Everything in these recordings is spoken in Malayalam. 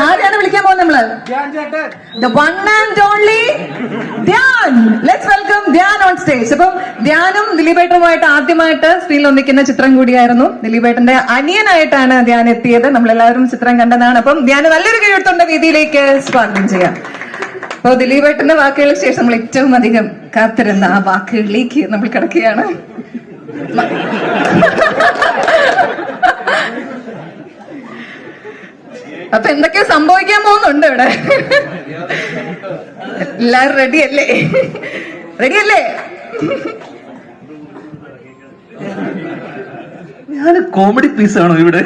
ആരെയാണ് വിളിക്കാൻ പോകുന്നത് നമ്മൾ. The one and only Dhyan. Let's welcome Dhyan on stage അപ്പം ധ്യാനും ദിലീപേട്ടനുമായിട്ട് ആദ്യമായിട്ട് സ്ക്രീനിൽ ഒന്നിക്കുന്ന ചിത്രം കൂടിയായിരുന്നു. ദിലീപേട്ടന്റെ അനിയനായിട്ടാണ് ധ്യാൻ എത്തിയത്. നമ്മളെല്ലാവരും ചിത്രം കണ്ടതാണ്. അപ്പം ധ്യാന് നല്ലൊരു കീഴ്ത്തുണ്ട രീതിയിലേക്ക് സ്വാഗതം ചെയ്യാം. അപ്പൊ ദിലീപേട്ടന്റെ വാക്കുകൾക്ക് ശേഷം നമ്മൾ ഏറ്റവും അധികം കാത്തിരുന്ന ആ വാക്കുകളിലേക്ക് നമ്മൾ കിടക്കുകയാണ്. അപ്പൊ എന്തൊക്കെ സംഭവിക്കാൻ പോകുന്നുണ്ട് ഇവിടെ. എല്ലാരും റെഡി അല്ലേ? റെഡി അല്ലേ? ഞാൻ കോമഡി പീസ് ആണോ ഇവിടെ?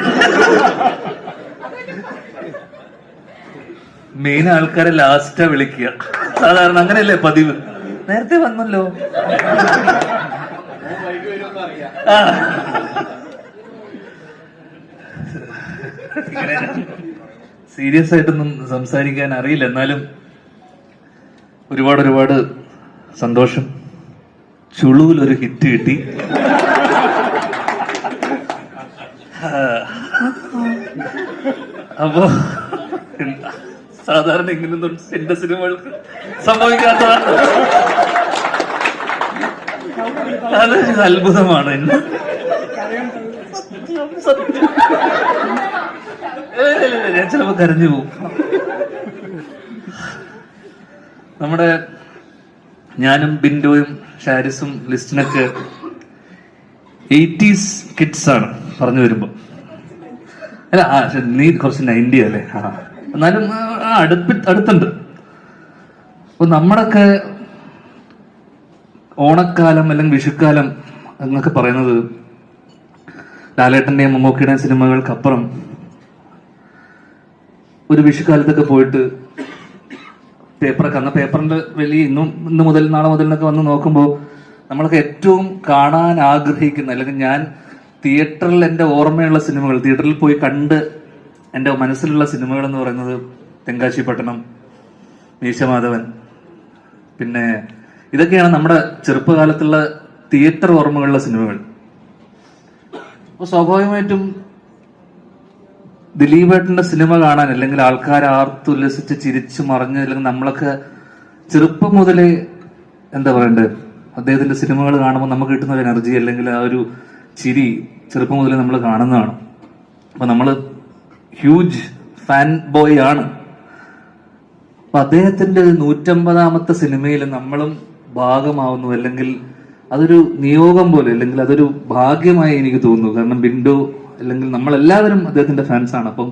മെയിൻ ആൾക്കാരെ ലാസ്റ്റാ വിളിക്കുക. സാധാരണ അങ്ങനെയല്ലേ പതിവ്? നേരത്തെ വന്നല്ലോ. ആ. സീരിയസ് ആയിട്ടൊന്നും സംസാരിക്കാൻ അറിയില്ല. എന്നാലും ഒരുപാട് ഒരുപാട് സന്തോഷം. ചുളുവിൽ ഒരു ഹിറ്റ് കിട്ടി. അപ്പോ സാധാരണ ഇങ്ങനൊന്നും എന്റെ സിനിമകൾക്ക് സംഭവിക്കാത്തതാണ് അതൊരു അത്ഭുതമാണ്. എന്നെ ഞാൻ ചിലപ്പോ കരഞ്ഞു പോകും. നമ്മുടെ ഞാനും ബിൻഡോയും ഷാരിസും ലിസ്റ്റിനൊക്കെ എയ്റ്റീസ് കിഡ്സ് ആണ് പറഞ്ഞു വരുമ്പോ. അല്ല ആ നീ കുറച്ച് നയന്റി അല്ലേ? ആ എന്നാലും അടുപ്പി അടുത്തുണ്ട്. അപ്പൊ നമ്മളൊക്കെ ഓണക്കാലം അല്ലെങ്കിൽ വിഷുക്കാലം എന്നൊക്കെ പറയുന്നത് ലാലേട്ടന്റെയും മമ്മൂക്കിയുടെയും സിനിമകൾക്കപ്പുറം ഒരു വിഷുക്കാലത്തൊക്കെ പോയിട്ട് പേപ്പറൊക്കെ അന്ന് പേപ്പറിന്റെ വലിയ ഇന്നും ഇന്ന് മുതൽ നാളെ മുതൽ എന്നൊക്കെ വന്ന് നോക്കുമ്പോൾ നമ്മളൊക്കെ ഏറ്റവും കാണാൻ ആഗ്രഹിക്കുന്ന അല്ലെങ്കിൽ ഞാൻ തിയേറ്ററിൽ എന്റെ ഓർമ്മയുള്ള സിനിമകൾ തിയേറ്ററിൽ പോയി കണ്ട് എന്റെ മനസ്സിലുള്ള സിനിമകൾ എന്ന് പറയുന്നത് തെങ്കാശി പട്ടണം മീശമാധവൻ. പിന്നെ ഇതൊക്കെയാണ് നമ്മുടെ ചെറുപ്പകാലത്തുള്ള തിയേറ്റർ ഓർമ്മകളുള്ള സിനിമകൾ. അപ്പോൾ സ്വാഭാവികമായിട്ടും ദിലീപേട്ടന്റെ സിനിമ കാണാൻ അല്ലെങ്കിൽ ആൾക്കാർ ആർത്തുല്ലസിച്ച് ചിരിച്ചു മറിഞ്ഞ് അല്ലെങ്കിൽ നമ്മളൊക്കെ ചെറുപ്പം മുതലേ എന്താ പറയണ്ടേ അദ്ദേഹത്തിന്റെ സിനിമകൾ കാണുമ്പോൾ നമുക്ക് കിട്ടുന്ന ഒരു എനർജി അല്ലെങ്കിൽ ആ ഒരു ചിരി ചെറുപ്പം മുതലേ നമ്മൾ കാണുന്നതാണ്. അപ്പൊ നമ്മൾ ഹ്യൂജ് ഫാൻ ബോയ് ആണ്. അപ്പൊ അദ്ദേഹത്തിന്റെ നൂറ്റമ്പതാമത്തെ സിനിമയിൽ നമ്മളും ഭാഗമാവുന്നു അല്ലെങ്കിൽ അതൊരു നിയോഗം പോലെ അല്ലെങ്കിൽ അതൊരു ഭാഗ്യമായി എനിക്ക് തോന്നുന്നു. കാരണം ബിൻഡോ അല്ലെങ്കിൽ നമ്മളെല്ലാവരും അദ്ദേഹത്തിന്റെ ഫാൻസാണ് അപ്പം